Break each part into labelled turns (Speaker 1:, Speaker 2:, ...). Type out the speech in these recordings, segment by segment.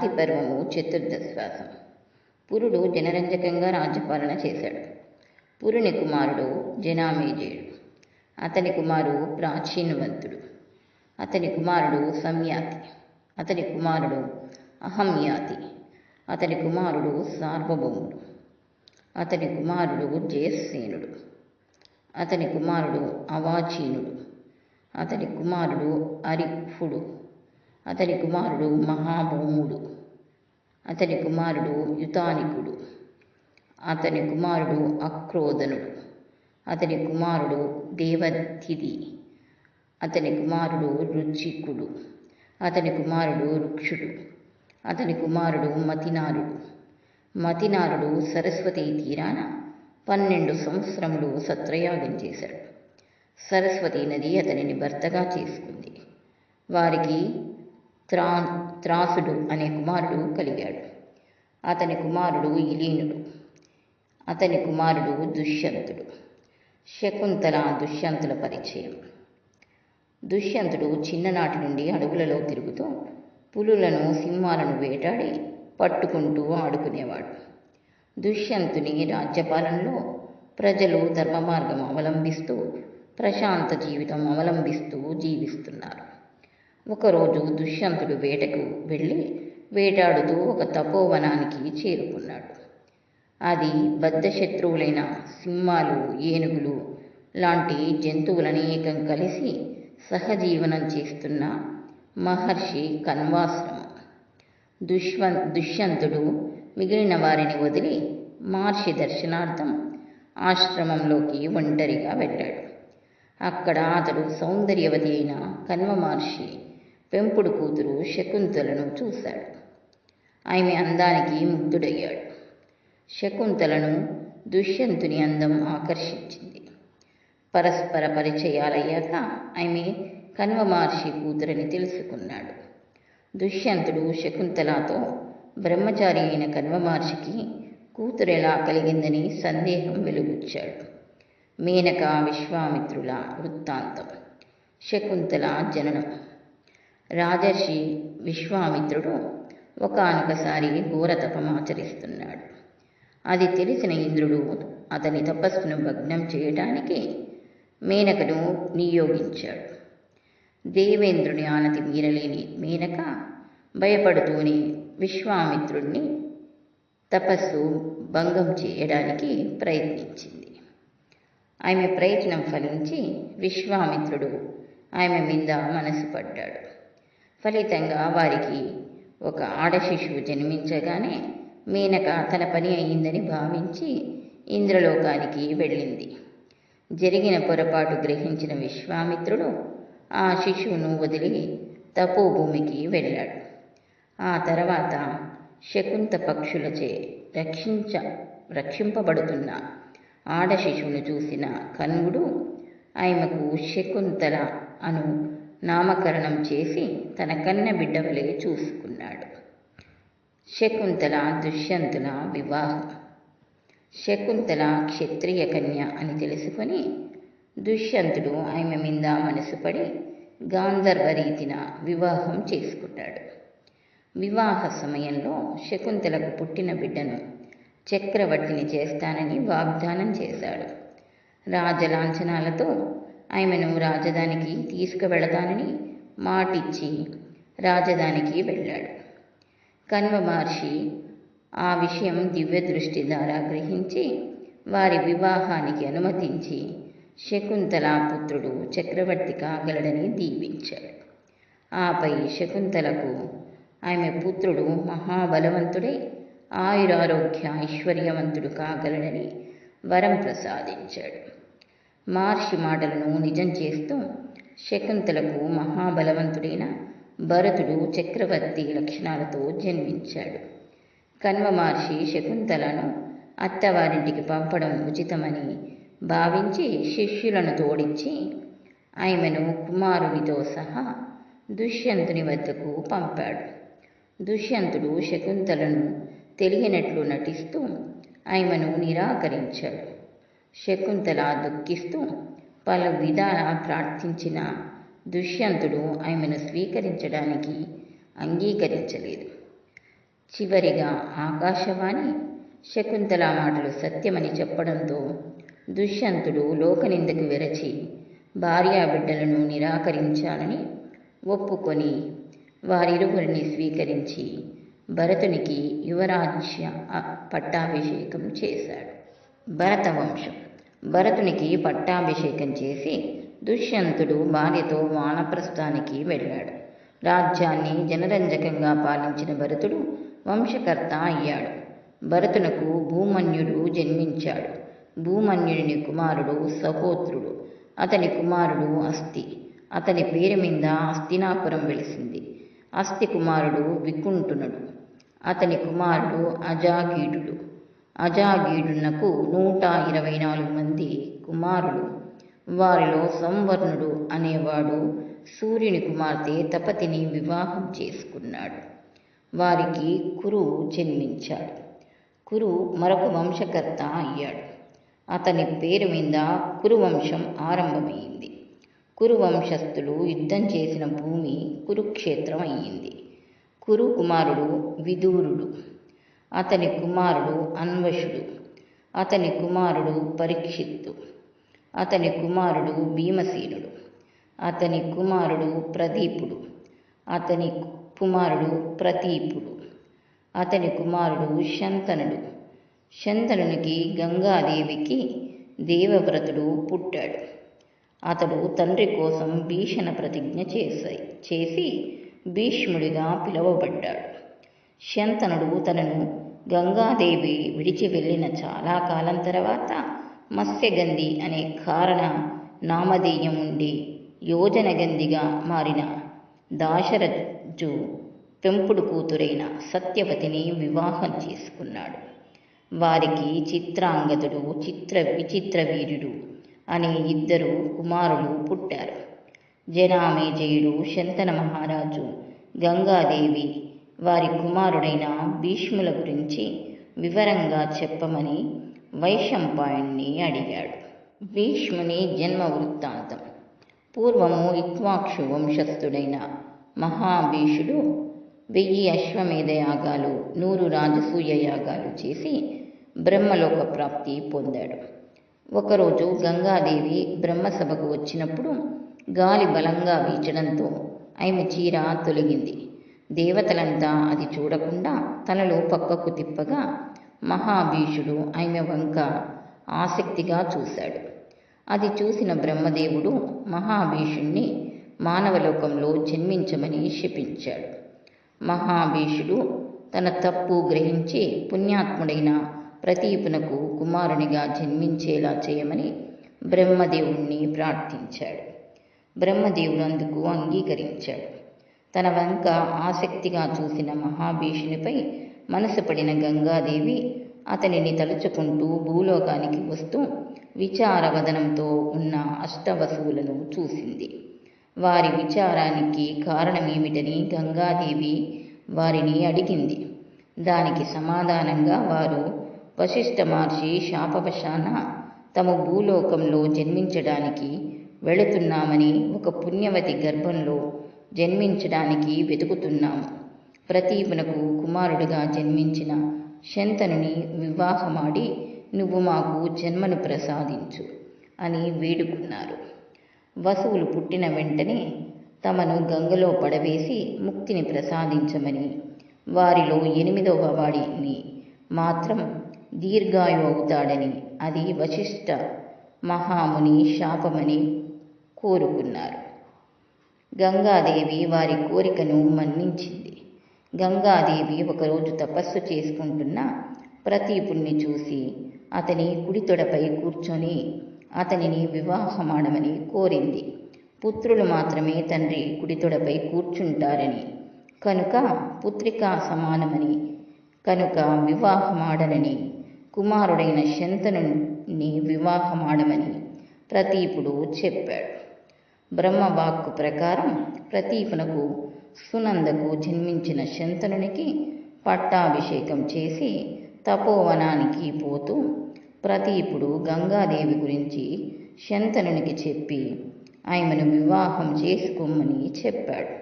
Speaker 1: ఆది పర్వము చతుర్దశ్వాసం పురుడు జనరంజకంగా రాజ్యపాలన చేశాడు. పురుని కుమారుడు జనామేజయుడు. అతని కుమారుడు ప్రాచీనవంతుడు. అతని కుమారుడు సంయాతి అతని కుమారుడు అహమ్యాతి. అతని కుమారుడు సార్వభౌముడు. అతని కుమారుడు జయసేనుడు అతని కుమారుడు అవాచీనుడు. అతని కుమారుడు అరిఫుడు అతని కుమారుడు మహాభౌముడు అతని కుమారుడు యుతానికుడు అతని కుమారుడు అక్రోధనుడు అతని కుమారుడు దేవతిథి అతని కుమారుడు రుచికుడు అతని కుమారుడు రుక్షుడు అతని కుమారుడు మతినారుడు. మతినారుడు సరస్వతి తీరాన పన్నెండు సంవత్సరములు సత్రయాగం చేశాడు. సరస్వతి నది అతనిని భర్తగా చేసుకుంది. వారికి త్రా త్రాసుడు అనే కుమారుడు కలిగాడు. అతని కుమారుడు ఇలీనుడు. అతని కుమారుడు దుష్యంతుడు. శకుంతల దుష్యంతుల పరిచయం. దుష్యంతుడు చిన్ననాటి నుండి అడవులలో తిరుగుతూ పులులను సింహాలను వేటాడి పట్టుకుంటూ ఆడుకునేవాడు. దుష్యంతుని రాజ్యపాలనలో ప్రజలు ధర్మ మార్గం అవలంబిస్తూ ప్రశాంత జీవితం అవలంబిస్తూ జీవిస్తున్నారు. ఒకరోజు దుష్యంతుడు వేటకు వెళ్ళి వేటాడుతూ ఒక తపోవనానికి చేరుకున్నాడు. అది బద్ధశత్రువులైన సింహాలు ఏనుగులు లాంటి జంతువులనేకం కలిసి సహజీవనం చేస్తున్న మహర్షి కన్వాశ్రమం. దుష్వ దుష్యంతుడు మిగిలిన వారిని వదిలి మహర్షి దర్శనార్థం ఆశ్రమంలోకి ఒంటరిగా వెళ్ళాడు. అక్కడ అతడు సౌందర్యవతి అయిన కన్వ మహర్షి పెంపుడు కూతురు శకుంతలను చూశాడు. ఆమె అందానికి ముగ్ధుడయ్యాడు. శకుంతలను దుష్యంతుని అందం ఆకర్షించింది. పరస్పర పరిచయాలయ్యాక ఆమె కన్వ మహర్షి కూతురని తెలుసుకున్నాడు. దుష్యంతుడు శకుంతలతో బ్రహ్మచారి అయిన కన్వ మహర్షికి కూతురు ఎలా కలిగిందని సందేహం వెలుగుచ్చాడు. మేనక విశ్వామిత్రుల వృత్తాంతం. శకుంతల జననం. రాజర్షి విశ్వామిత్రుడు ఒకనొకసారి ఘోర తపమాచరిస్తున్నాడు అది తెలిసిన ఇంద్రుడు అతని తపస్సును భగ్నం చేయటానికి మేనకను నియోగించాడు. దేవేంద్రుని ఆనతి మీరలేని మేనక భయపడుతూనే విశ్వామిత్రుడిని తపస్సు భంగం చేయడానికి ప్రయత్నించింది. ఆమె ప్రయత్నం ఫలించి విశ్వామిత్రుడు ఆమె మీద మనసు పడ్డాడు. ఫలితంగా వారికి ఒక ఆడ శిశువు జన్మించగానే మేనక తన పని అయిందని భావించి ఇంద్రలోకానికి వెళ్ళింది. జరిగిన పొరపాటు గ్రహించిన విశ్వామిత్రుడు ఆ శిశువును వదిలి తపోభూమికి వెళ్ళాడు. ఆ తర్వాత శకుంత పక్షులచే రక్షించ రక్షింపబడుతున్న ఆడ శిశువును చూసిన కన్వుడు ఆమెకు శకుంతల అను నామకరణం చేసి తన కన్న బిడ్డ వలె చూసుకున్నాడు. శకుంతల దుష్యంతుల వివాహం. శకుంతల క్షత్రియ కన్య అని తెలుసుకొని దుష్యంతుడు ఆమె మీద మనసుపడి గాంధర్వ రీతిన వివాహం చేసుకున్నాడు వివాహ సమయంలో శకుంతలకు పుట్టిన బిడ్డను చక్రవర్తిని చేస్తానని వాగ్దానం చేశాడు. రాజలాంఛనాలతో ఆమెను రాజధానికి తీసుకువెళతానని మాటిచ్చి రాజధానికి వెళ్ళాడు. కన్వ మహర్షి ఆ విషయం దివ్య దృష్టి ద్వారా గ్రహించి వారి వివాహానికి అనుమతించి శకుంతల పుత్రుడు చక్రవర్తి కాగలడని దీవించాడు. ఆపై శకుంతలకు ఆమె పుత్రుడు మహాబలవంతుడై ఆయురారోగ్య ఐశ్వర్యవంతుడు కాగలడని వరం ప్రసాదించాడు. మహర్షి మాటలను నిజం చేస్తూ శకుంతలకు మహాబలవంతుడైన భరతుడు చక్రవర్తి లక్షణాలతో జన్మించాడు. కన్వ మహర్షి శకుంతలను అత్తవారింటికి పంపడం ఉచితమని భావించి శిష్యులను తోడించి ఆమెను కుమారునితో సహా దుష్యంతుని వద్దకు పంపాడు. దుష్యంతుడు శకుంతలను తెలియనట్లు నటిస్తూ ఆమెను నిరాకరించాడు. శకుంతల దుఃఖిస్తూ పలు విధాల ప్రార్థించిన దుష్యంతుడు ఆమెను స్వీకరించడానికి అంగీకరించలేదు. చివరిగా ఆకాశవాణి శకుంతల మాటలు సత్యమని చెప్పడంతో దుష్యంతుడు లోకనిందకు వెరచి భార్యాబిడ్డలను నిరాకరించాలని ఒప్పుకొని వారిరువురిని స్వీకరించి భరతునికి యువరాజ్య పట్టాభిషేకం చేశాడు. భరత వంశం భరతునికి పట్టాభిషేకం చేసి దుష్యంతుడు భార్యతో వానప్రస్థానికి వెళ్ళాడు. రాజ్యాన్ని జనరంజకంగా పాలించిన భరతుడు వంశకర్త అయ్యాడు. భరతునకు భూమన్యుడు జన్మించాడు. భూమన్యుడిని కుమారుడు సహోత్రుడు. అతని కుమారుడు అస్థి. అతని పేరు మీద అస్థినాపురం వెలిసింది. అస్థి కుమారుడు వికుంఠునుడు. అతని కుమారుడు అజాకీటుడు అజాగీడునకు నూట ఇరవై నాలుగు మంది కుమారులు. వారిలో సంవర్ణుడు అనేవాడు సూర్యుని కుమార్తె తపతిని వివాహం చేసుకున్నాడు. వారికి కురు జన్మించాడు. కురు మరొక వంశకర్త అయ్యాడు. అతని పేరు మీద కురువంశం ఆరంభమైంది. కురువంశస్థులు యుద్ధం చేసిన భూమి కురుక్షేత్రం అయ్యింది. కురు కుమారుడు విదూరుడు. అతని కుమారుడు అన్వషుడు అతని కుమారుడు పరీక్షిత్తు అతని కుమారుడు భీమసేనుడు అతని కుమారుడు ప్రదీపుడు అతని కుమారుడు ప్రతీపుడు అతని కుమారుడు శంతనుడు. శంతనునికి గంగాదేవికి దేవవ్రతుడు పుట్టాడు. అతడు తండ్రి కోసం భీషణ ప్రతిజ్ఞ చేశాయి చేసి భీష్ముడిగా పిలువబడ్డాడు. శంతనుడు తనను గంగాదేవి విడిచి వెళ్ళిన చాలా కాలం తర్వాత మత్స్యగంధి అనే కారణ నామధేయం ఉండి యోజనగంధిగా మారిన దాశరథు పెంపుడు కూతురైన సత్యవతిని వివాహం చేసుకున్నాడు. వారికి చిత్రాంగదుడు చిత్ర విచిత్ర వీరుడు అనే ఇద్దరు కుమారులు పుట్టారు. జనామేజయుడు శంతన మహారాజు గంగాదేవి వారి కుమారుడైన భీష్ముల గురించి వివరంగా చెప్పమని వైశంపాయుణ్ణి అడిగాడు. భీష్ముని జన్మ వృత్తాంతం. పూర్వము ఇక్వాక్షు వంశస్థుడైన మహాభీషుడు వెయ్యి అశ్వమేధ యాగాలు నూరు రాజసూయ యాగాలు చేసి బ్రహ్మలోక ప్రాప్తి పొందాడు. ఒకరోజు గంగాదేవి బ్రహ్మసభకు వచ్చినప్పుడు గాలి బలంగా వీచడంతో ఆమె చీర తొలగింది. దేవతలంతా అది చూడకుండా తలలో పక్కకు తిప్పగా మహాభీషుడు ఆమె వంక ఆసక్తిగా చూశాడు. అది చూసిన బ్రహ్మదేవుడు మహాభీషుణ్ణి మానవలోకంలో జన్మించమని శపించాడు. మహాభీషుడు తన తప్పు గ్రహించి పుణ్యాత్ముడైన ప్రతీపునకు కుమారునిగా జన్మించేలా చేయమని బ్రహ్మదేవుణ్ణి ప్రార్థించాడు. బ్రహ్మదేవుడు అందుకు అంగీకరించాడు. తన వంక ఆసక్తిగా చూసిన మహాభీషునిపై మనసు పడిన గంగాదేవి అతనిని తలుచుకుంటూ భూలోకానికి వస్తూ విచారవదనంతో ఉన్న అష్టవసువులను చూసింది. వారి విచారానికి కారణమేమిటని గంగాదేవి వారిని అడిగింది. దానికి సమాధానంగా వారు వశిష్ఠ మహర్షి శాపవశాన తమ భూలోకంలో జన్మించడానికి వెళుతున్నామని ఒక పుణ్యవతి గర్భంలో జన్మించడానికి వెతుకుతున్నాము ప్రతీపునకు కుమారుడిగా జన్మించిన శంతనుని వివాహమాడి నువ్వు మాకు జన్మను ప్రసాదించు అని వేడుకున్నారు. వసువులు పుట్టిన వెంటనే తమను గంగలో పడవేసి ముక్తిని ప్రసాదించమని వారిలో ఎనిమిదవ వాడిని మాత్రం దీర్ఘాయు అవుతాడని అది వశిష్ఠ మహాముని శాపమని కోరుకున్నారు. గంగాదేవి వారి కోరికను మన్నించింది. గంగాదేవి ఒకరోజు తపస్సు చేసుకుంటున్న ప్రతీపుణ్ణి చూసి అతని కుడి తొడపై కూర్చొని అతనిని వివాహమాడమని కోరింది. పుత్రులు మాత్రమే తండ్రి కుడి తొడపై కూర్చుంటారని కనుక పుత్రికా సమానమని కనుక వివాహమాడనని కుమారుడైన శంతనుని వివాహమాడమని ప్రతీపుడు చెప్పాడు. బ్రహ్మవాక్కు ప్రకారం ప్రతీపునకు సునందకు జన్మించిన శంతనునికి పట్టాభిషేకం చేసి తపోవనానికి పోతూ ప్రతీపుడు గంగాదేవి గురించి శంతనునికి చెప్పి ఆమెను వివాహం చేసుకోమని చెప్పాడు.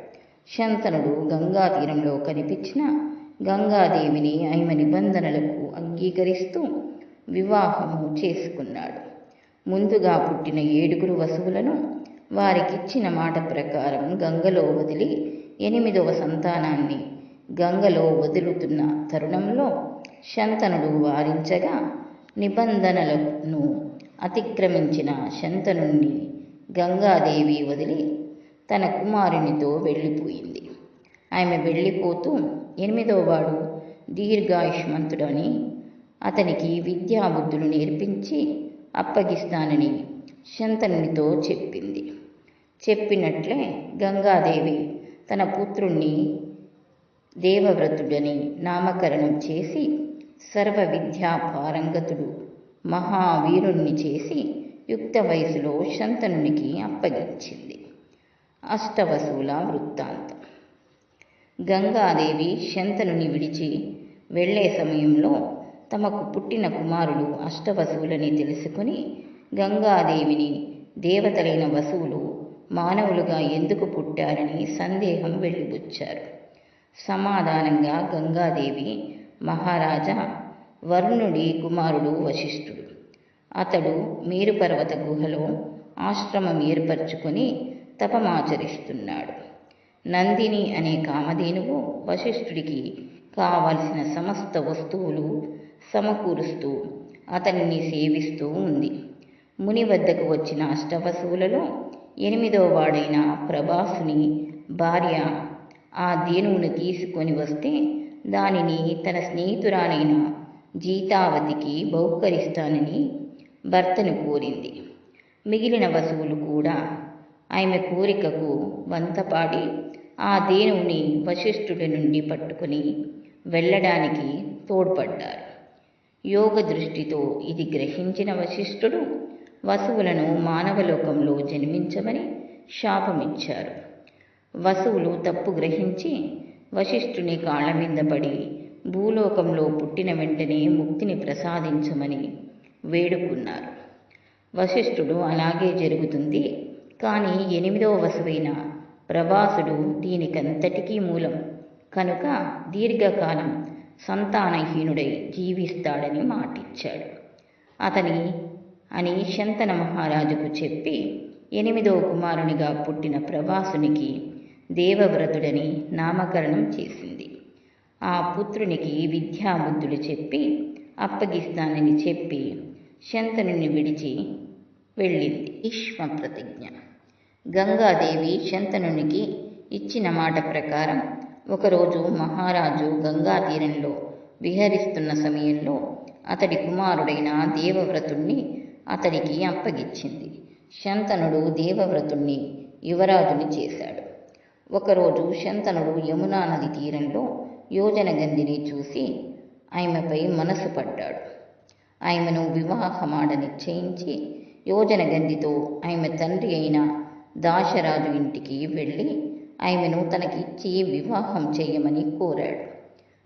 Speaker 1: శంతనుడు గంగా తీరంలో కనిపించిన గంగాదేవిని ఆమె నిబంధనలకు అంగీకరిస్తూ వివాహము చేసుకున్నాడు. ముందుగా పుట్టిన ఏడుగురు వసువులను వారికిచ్చిన మాట ప్రకారం గంగలో వదిలి ఎనిమిదవ సంతానాన్ని గంగలో వదులుతున్న తరుణంలో శంతనుడు వారించగా నిబంధనలను అతిక్రమించిన శంతనుణ్ణి గంగాదేవి వదిలి తన కుమారునితో వెళ్ళిపోయింది. ఆమె వెళ్ళిపోతూ ఎనిమిదోవాడు దీర్ఘాయుష్మంతుడని అతనికి విద్యాబుద్ధులు నేర్పించి అప్పగిస్తానని శంతనునితో చెప్పింది. చెప్పినట్లే గంగాదేవి తన పుత్రుణ్ణి దేవవ్రతుడని నామకరణం చేసి సర్వ విద్యా పారంగతుడు మహావీరుణ్ణి చేసి యుక్త వయసులో శంతనునికి అప్పగించింది. అష్టవసుల వృత్తాంతం. గంగాదేవి శంతనుని విడిచి వెళ్ళే సమయంలో తమకు పుట్టిన కుమారుడు అష్టవసువులని తెలుసుకుని గంగాదేవిని దేవతలైన వసువులు మానవులుగా ఎందుకు పుట్టారని సందేహం వెళ్ళిబుచ్చారు సమాధానంగా గంగాదేవి మహారాజా వరుణుడి కుమారుడు వశిష్ఠుడు. అతడు మేరుపర్వత గుహలో ఆశ్రమం ఏర్పరచుకొని తపమాచరిస్తున్నాడు. నందిని అనే కామధేనువు వశిష్ఠుడికి కావలసిన సమస్త వస్తువులు సమకూరుస్తూ అతనిని సేవిస్తూ ఉంది. ముని వద్దకు వచ్చిన అష్టవసువులలో ఎనిమిదో వాడైన ప్రభాసుని భార్య ఆ ధేనువును తీసుకొని వస్తే దానిని తన స్నేహితురాలైన జీతావతికి బహుకరిస్తానని భర్తను కోరింది. మిగిలిన వసువులు కూడా ఆమె కోరికకు వంతపాడి ఆ ధేనువుని వశిష్ఠుడి నుండి పట్టుకుని వెళ్ళడానికి తోడ్పడ్డారు. యోగ దృష్టితో ఇది గ్రహించిన వశిష్ఠుడు వసువులను మానవలోకంలో జన్మించమని శాపమిచ్చారు. వసువులు తప్పు గ్రహించి వశిష్ఠుని కాళ్ళ మీద పడి భూలోకంలో పుట్టిన వెంటనే ముక్తిని ప్రసాదించమని వేడుకున్నారు. వశిష్ఠుడు అలాగే జరుగుతుంది. కానీ ఎనిమిదవ వసువైన ప్రభాసుడు దీనికంతటికీ మూలం. కనుక దీర్ఘకాలం సంతానహీనుడై జీవిస్తాడని మాటిచ్చాడు. అతని అని శంతన మహారాజుకు చెప్పి ఎనిమిదో కుమారునిగా పుట్టిన ప్రభాసునికి దేవవ్రతుడని నామకరణం చేసింది. ఆ పుత్రునికి విద్యాబుద్ధుడు చెప్పి అప్పగిస్తానని చెప్పి శంతనుని విడిచి వెళ్ళింది. ఈష్మ ప్రతిజ్ఞ గంగాదేవి శంతనునికి ఇచ్చిన మాట ప్రకారం ఒకరోజు మహారాజు గంగా తీరంలో విహరిస్తున్న సమయంలో అతడి కుమారుడైన దేవవ్రతుణ్ణి అతనికి అప్పగించింది శంతనుడు దేవవ్రతుణ్ణి యువరాజుని చేశాడు. ఒకరోజు శంతనుడు యమునా నది తీరంలో యోజన గంధిని చూసి ఆమెపై మనసు పడ్డాడు. ఆమెను వివాహమాడ నిశ్చయించి యోజన గంధితో ఆమె తండ్రి అయిన దాశరాజు ఇంటికి వెళ్ళి ఆమెను తనకిచ్చి వివాహం చేయమని కోరాడు.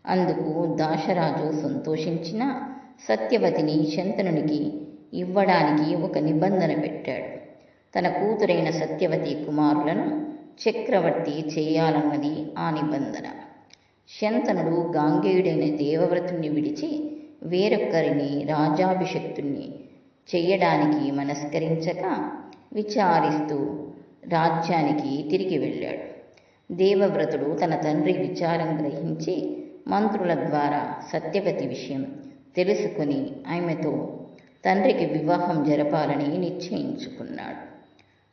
Speaker 1: అందుకు దాశరాజు సంతోషించిన సత్యవతిని శంతనునికి ఇవ్వడానికి ఒక నిబంధన పెట్టాడు. తన కూతురైన సత్యవతి కుమారులను చక్రవర్తి చేయాలన్నది ఆ నిబంధన. శంతనుడు గాంగేయుడైన దేవవ్రతుణ్ణి విడిచి వేరొక్కరిని రాజాభిషక్తుణ్ణి చేయడానికి మనస్కరించక విచారిస్తూ రాజ్యానికి తిరిగి వెళ్ళాడు. దేవవ్రతుడు తన తండ్రి విచారం గ్రహించి మంత్రుల ద్వారా సత్యవతి విషయం తెలుసుకుని ఆమెతో తండ్రికి వివాహం జరపాలని నిశ్చయించుకున్నాడు.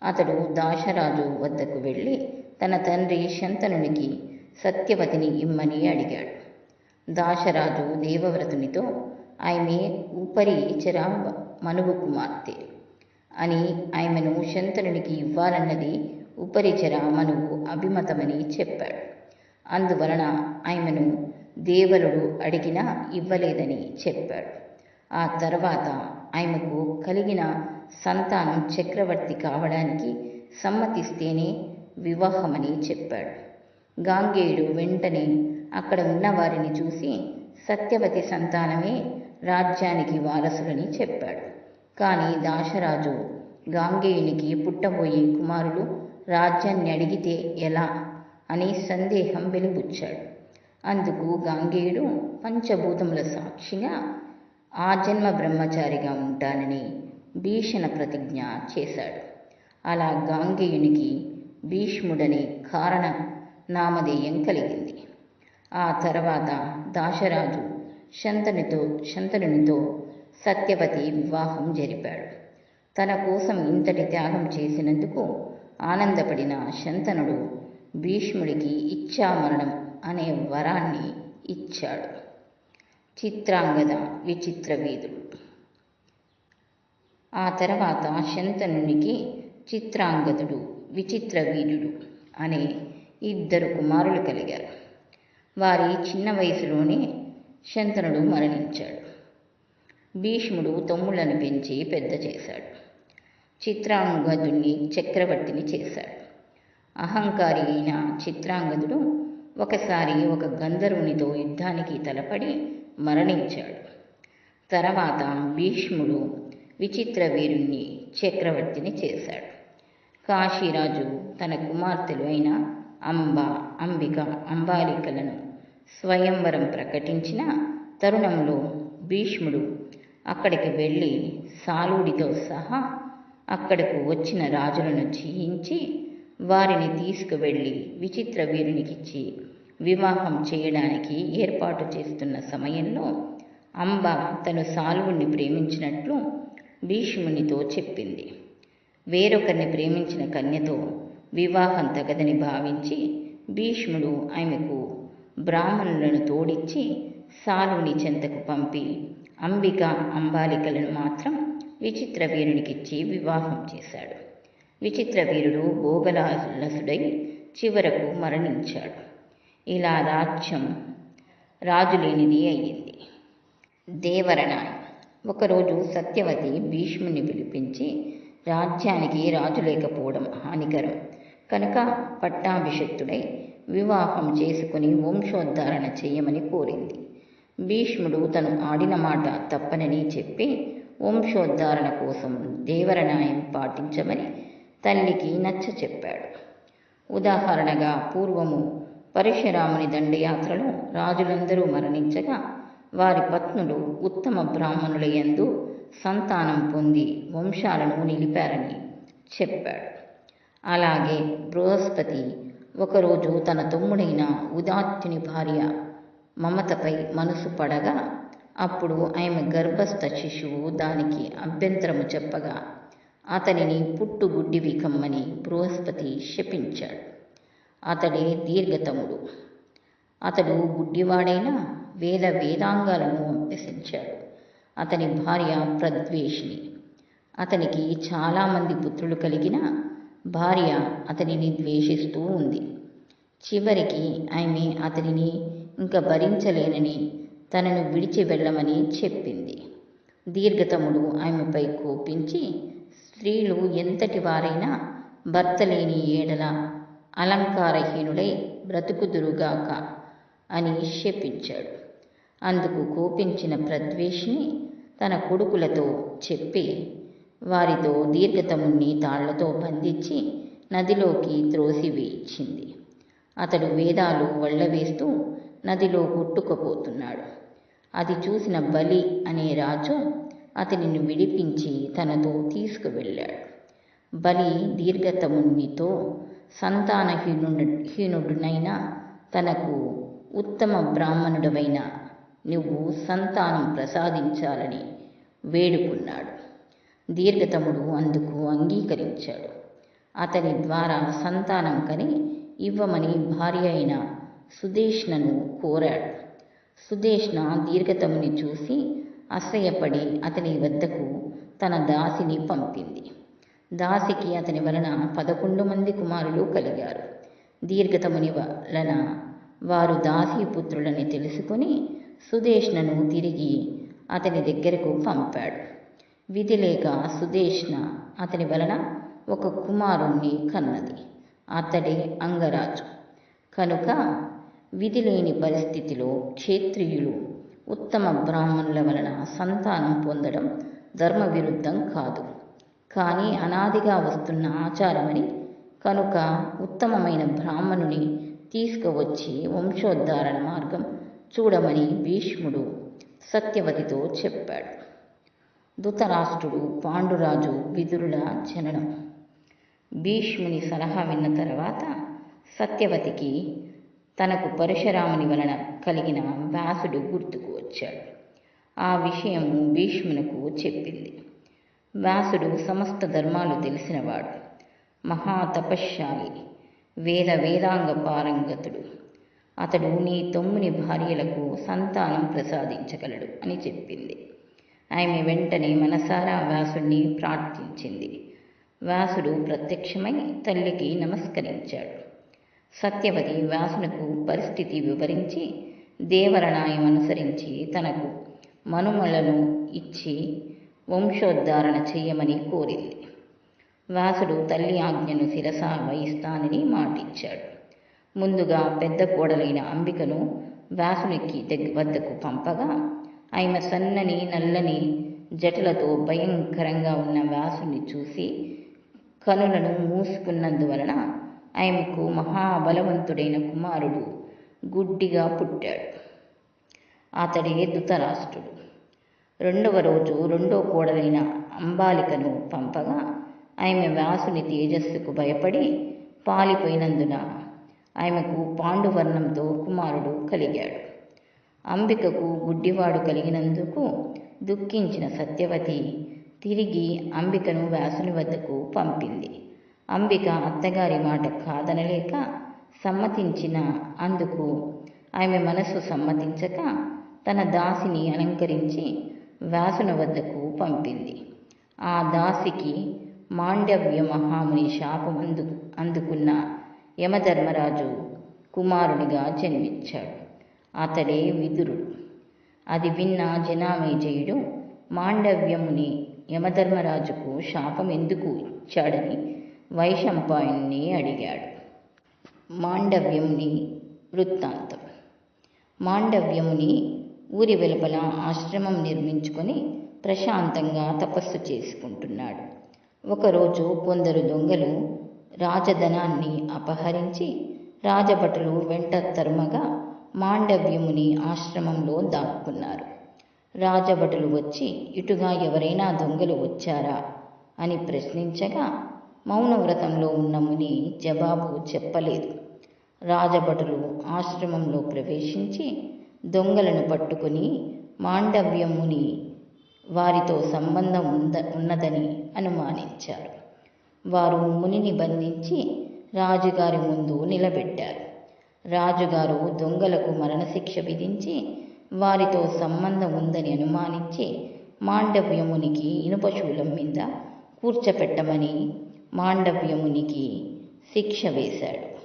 Speaker 1: అతడు దాశరాజు వద్దకు వెళ్ళి తన తండ్రి శంతనునికి సత్యవతిని ఇమ్మని అడిగాడు. దాశరాజు దేవవ్రతునితో ఆమె ఉపరిచర మనువు కుమార్తె అని ఆమెను శంతనునికి ఇవ్వాలన్నది ఉపరిచర మనువు అభిమతమని చెప్పాడు. అందువలన ఆమెను దేవలుడు అడిగినా ఇవ్వలేదని చెప్పాడు. ఆ తర్వాత ఆమెకు కలిగిన సంతానం చక్రవర్తి కావడానికి సమ్మతిస్తేనే వివాహమని చెప్పాడు. గాంగేయుడు వెంటనే అక్కడ ఉన్న వారిని చూసి సత్యవతి సంతానమే రాజ్యానికి వారసులని చెప్పాడు. కానీ దాశరాజు గాంగేయునికి పుట్టబోయే కుమారులు రాజ్యాన్ని అడిగితే ఎలా అని సందేహం వెలుబుచ్చాడు. అందుకు గాంగేయుడు పంచభూతముల సాక్షిగా ఆ జన్మ బ్రహ్మచారిగా ఉంటానని భీషణ ప్రతిజ్ఞ చేశాడు. అలా గాంగేయునికి భీష్ముడని కారణ నామధేయం కలిగింది. ఆ తర్వాత దాశరాజు శంతనుతో శంతనునితో సత్యవతి వివాహం జరిపాడు. తన కోసం ఇంతటి త్యాగం చేసినందుకు ఆనందపడిన శంతనుడు భీష్ముడికి ఇచ్ఛామరణం అనే వరాన్ని ఇచ్చాడు. చిత్రాంగద విచిత్ర వీధుడు ఆ తర్వాత శంతనునికి చిత్రాంగదుడు విచిత్ర వీరుడు అనే ఇద్దరు కుమారులు కలిగారు. వారి చిన్న వయసులోనే శంతనుడు మరణించాడు. భీష్ముడు తమ్ముళ్ళను పెంచి పెద్ద చేశాడు. చిత్రాంగదుని చక్రవర్తిని చేశాడు. అహంకారి అయిన చిత్రాంగదుడు ఒకసారి ఒక గంధర్వునితో యుద్ధానికి తలపడి మరణించాడు. తర్వాత భీష్ముడు విచిత్ర వీరుణ్ణి చక్రవర్తిని చేశాడు. కాశీరాజు తన కుమార్తెలు అయిన అంబ అంబిక అంబాలికలను స్వయంవరం ప్రకటించిన తరుణంలో భీష్ముడు అక్కడికి వెళ్ళి సాలుడితో సహా అక్కడకు వచ్చిన రాజులను జయించి వారిని తీసుకువెళ్ళి విచిత్ర వీరునికిచ్చి వివాహం చేయడానికి ఏర్పాటు చేస్తున్న సమయంలో అంబ తను సాల్వుణ్ణి ప్రేమించినట్లు భీష్మునితో చెప్పింది. వేరొకరిని ప్రేమించిన కన్యతో వివాహం తగదని భావించి భీష్ముడు ఆమెకు బ్రాహ్మణులను తోడిచ్చి సాలుని చెంతకు పంపి అంబిక అంబాలికలను మాత్రం విచిత్ర వీరునికిచ్చి వివాహం చేశాడు. విచిత్ర వీరుడు భోగలాలసుడై చివరకు మరణించాడు. ఇలా రాజ్యం రాజులేనిది అయ్యింది. దేవరనాయ్ ఒకరోజు సత్యవతి భీష్ముని పిలిపించి రాజ్యానికి రాజు లేకపోవడం హానికరం. కనుక పట్టాభిషక్తుడై వివాహం చేసుకుని వంశోద్ధారణ చేయమని కోరింది. భీష్ముడు తను ఆడిన మాట తప్పనని చెప్పి వంశోద్ధారణ కోసం దేవరణాయం పాటించమని తల్లికి నచ్చ చెప్పాడు ఉదాహరణగా పూర్వము పరశురాముని దండయాత్రలో రాజులందరూ మరణించగా వారి పత్నులు ఉత్తమ బ్రాహ్మణుల యందు సంతానం పొంది వంశాలను నిలిపారని చెప్పాడు. అలాగే బృహస్పతి ఒకరోజు తన తమ్ముడైన ఉదాత్యుని భార్య మమతపై మనసు పడగా అప్పుడు ఆమె గర్భస్థ శిశువు దానికి అభ్యంతరము చెప్పగా అతనిని పుట్టుగుడ్డివి కమ్మని బృహస్పతి శపించాడు. అతడే దీర్ఘతముడు. అతడు గుడ్డివాడైన వేద వేదాంగాలను అభ్యసించాడు అతని భార్య ప్రద్వేషిణి. అతనికి చాలామంది పుత్రులు కలిగిన భార్య అతనిని ద్వేషిస్తూ ఉంది. చివరికి ఆమె అతనిని ఇంకా భరించలేనని తనను విడిచి వెళ్ళమని చెప్పింది. దీర్ఘతముడు ఆమెపై కోపించి స్త్రీలు ఎంతటి వారైనా భర్త లేని ఏడల అలంకారహీనుడై బ్రతుకుదురుగాక అని శపించాడు అందుకు కోపించిన ప్రద్వేషిని తన కొడుకులతో చెప్పి వారితో దీర్ఘతముణ్ణి తాళ్ళతో బంధించి నదిలోకి త్రోసివేయించింది. అతడు వేదాలు వళ్ళవేస్తూ నదిలో కొట్టుకుపోతున్నాడు. అది చూసిన బలి అనే రాజు అతనిని విడిపించి తనతో తీసుకువెళ్ళాడు. బలి దీర్ఘతమునితో సంతానహీనుడు హీనుడునైనా తనకు ఉత్తమ బ్రాహ్మణుడవైన నువ్వు సంతానం ప్రసాదించాలని వేడుకున్నాడు. దీర్ఘతముడు అందుకు అంగీకరించాడు. అతని ద్వారా సంతానం కని ఇవ్వమని భార్య అయిన సుదేష్ణను కోరాడు. సుదేష్ణ దీర్ఘతముని చూసి అసహ్యపడి అతని వద్దకు తన దాసిని పంపింది. దాసికి అతని వలన పదకొండు మంది కుమారులు కలిగారు. దీర్ఘతముని వలన వారు దాసీపుత్రులని తెలుసుకొని సుదేష్ణను తిరిగి అతని దగ్గరకు పంపాడు. విధి లేక సుదేష్ణ అతని వలన ఒక కుమారుణ్ణి కన్నది. అతడే అంగరాజు. కనుక విధి లేని పరిస్థితిలో క్షేత్రియులు ఉత్తమ బ్రాహ్మణుల వలన సంతానం పొందడం ధర్మ విరుద్ధం కాదు. కానీ అనాదిగా వస్తున్న ఆచారమని కనుక ఉత్తమమైన బ్రాహ్మణుని తీసుకువచ్చి వంశోద్ధారణ మార్గం చూడమని భీష్ముడు సత్యవతితో చెప్పాడు. ధృతరాష్ట్రుడు పాండురాజు విదురుల జననం. భీష్ముని సలహా విన్న తర్వాత సత్యవతికి తనకు పరశురాముని వలన కలిగిన వ్యాసుడు గుర్తుకు వచ్చాడు. ఆ విషయము భీష్మునకు చెప్పింది. వ్యాసుడు సమస్త ధర్మాలు తెలిసినవాడు. మహాతపశ్శాలి వేద వేదాంగ పారంగతుడు. అతడు నీ తమ్ముని భార్యలకు సంతానం ప్రసాదించగలడు అని చెప్పింది. ఆమె వెంటనే మనసారా వ్యాసుడిని ప్రార్థించింది. వ్యాసుడు ప్రత్యక్షమై తల్లికి నమస్కరించాడు. సత్యవతి వ్యాసునకు పరిస్థితి వివరించి దేవరణాయం అనుసరించి తనకు మనుమలను ఇచ్చి వంశోద్ధారణ చేయమని కోరింది. వ్యాసుడు తల్లి ఆజ్ఞను శిరస వహిస్తానని మాటిచ్చాడు. ముందుగా పెద్ద కోడలైన అంబికను వ్యాసునికి దగ్గ వద్దకు పంపగా ఆమె సన్నని నల్లని జటలతో భయంకరంగా ఉన్న వ్యాసుని చూసి కనులను మూసుకున్నందువలన ఆమెకు మహాబలవంతుడైన కుమారుడు గుడ్డిగా పుట్టాడు. అతడే ధృతరాష్ట్రుడు. రెండవ రోజు రెండో కోడలైన అంబాలికను పంపగా ఆమె వ్యాసుని తేజస్సుకు భయపడి పాలిపోయినందున ఆమెకు పాండువర్ణంతో కుమారుడు కలిగాడు. అంబికకు గుడ్డివాడు కలిగినందుకు దుఃఖించిన సత్యవతి తిరిగి అంబికను వ్యాసుని వద్దకు పంపింది. అంబిక అత్తగారి మాట కాదనలేక సమ్మతించిన అందుకు ఆమె మనస్సు సమ్మతించక తన దాసిని అలంకరించి వ్యాసుని వద్దకు పంపింది. ఆ దాసికి మాండవ్య మహాముని శాపం అందు అందుకున్న యమధర్మరాజు కుమారునిగా జన్మించాడు. అతడే విదురుడు. అది విన్న జనామేజయుడు మాండవ్యముని యమధర్మరాజుకు శాపం ఎందుకు ఇచ్చాడని వైశంపాయుణ్ణి అడిగాడు. మాండవ్యముని వృత్తాంతం. మాండవ్యముని ఊరి వెలుపల ఆశ్రమం నిర్మించుకొని ప్రశాంతంగా తపస్సు చేసుకుంటున్నాడు. ఒకరోజు కొందరు దొంగలు రాజధనాన్ని అపహరించి రాజభటులు వెంట తరుమగా మాండవ్యముని ఆశ్రమంలో దాక్కున్నారు. రాజభటులు వచ్చి ఇటుగా ఎవరైనా దొంగలు వచ్చారా? అని ప్రశ్నించగా మౌనవ్రతంలో ఉన్న ముని జవాబు చెప్పలేదు. రాజభటులు ఆశ్రమంలో ప్రవేశించి దొంగలను పట్టుకుని మాండవ్యముని వారితో సంబంధం ఉంద ఉన్నదని అనుమానించారు. వారు మునిని బంధించి రాజుగారి ముందు నిలబెట్టారు. రాజుగారు దొంగలకు మరణశిక్ష విధించి వారితో సంబంధం ఉందని అనుమానించి మాండవ్యమునికి ఇనుపశూలం మీద కూర్చపెట్టమని మాండవ్యమునికి శిక్ష వేశాడు.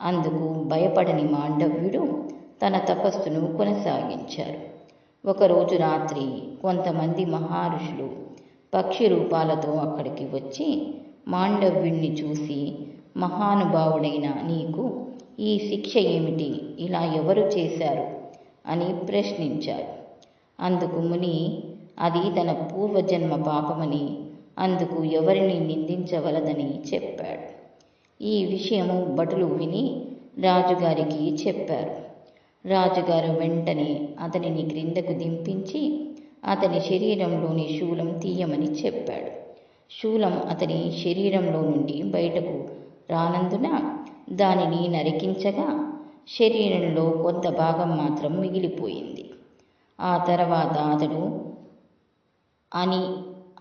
Speaker 1: అందుకు భయపడని మాండవ్యుడు తన తపస్సును కొనసాగించారు. ఒకరోజు రాత్రి కొంతమంది మహర్షులు పక్షి రూపాలతో అక్కడికి వచ్చి మాండవ్యుణ్ణి చూసి మహానుభావుడైన నీకు ఈ శిక్ష ఏమిటి? ఇలా ఎవరు చేశారు? అని ప్రశ్నించారు. అందుకు ముని అది తన పూర్వజన్మ పాపమని అందుకు ఎవరిని నిందించవలదని చెప్పాడు. ఈ విషయము భటులు విని రాజుగారికి చెప్పారు. రాజుగారు వెంటనే అతనిని క్రిందకు దింపించి అతని శరీరంలోని శూలం తీయమని చెప్పాడు. శూలం అతని శరీరంలో నుండి బయటకు రానందున దానిని నరికించగా శరీరంలో కొంత భాగం మాత్రం మిగిలిపోయింది. ఆ తర్వాత అతడు అని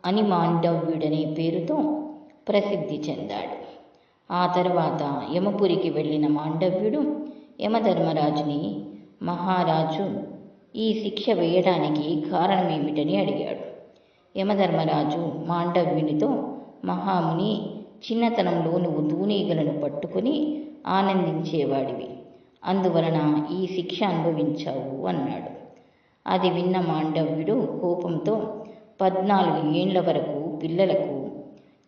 Speaker 1: అని మాండవ్యుడనే పేరుతో ప్రసిద్ధి చెందాడు. ఆ తర్వాత యమపురికి వెళ్ళిన మాండవ్యుడు యమధర్మరాజుని మహారాజు ఈ శిక్ష వేయడానికి కారణమేమిటని అడిగాడు. యమధర్మరాజు మాండవ్యునితో మహాముని చిన్నతనంలో నువ్వు తూనీగలను పట్టుకుని ఆనందించేవాడివి. అందువలన ఈ శిక్ష అనుభవించావు అన్నాడు. అది విన్న మాండవ్యుడు కోపంతో పద్నాలుగు ఏండ్ల వరకు పిల్లలకు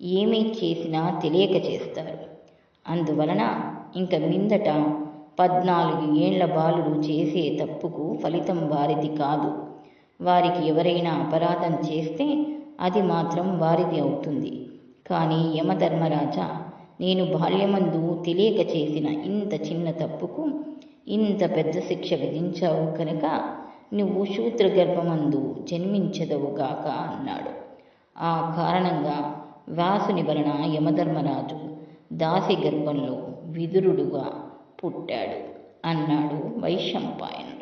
Speaker 1: ఏమీ చేసినా తెలియక చేస్తారు. అందువలన ఇంక మిందట పద్నాలుగు ఏండ్ల బాలుడు చేసే తప్పుకు ఫలితం వారిది కాదు. వారికి ఎవరైనా అపరాధం చేస్తే అది మాత్రం వారిది అవుతుంది. కానీ యమధర్మరాజా నేను బాల్యమందు తెలియక చేసిన ఇంత చిన్న తప్పుకు ఇంత పెద్ద శిక్ష విధించావు కనుక నువ్వు శూద్రగర్భమందు జన్మించదవుగాక అన్నాడు. ఆ కారణంగా వ్యాసుని వలన యమధర్మరాజు దాసి గర్భంలో విదురుడుగా పుట్టాడు అన్నాడు వైశంపాయనుడు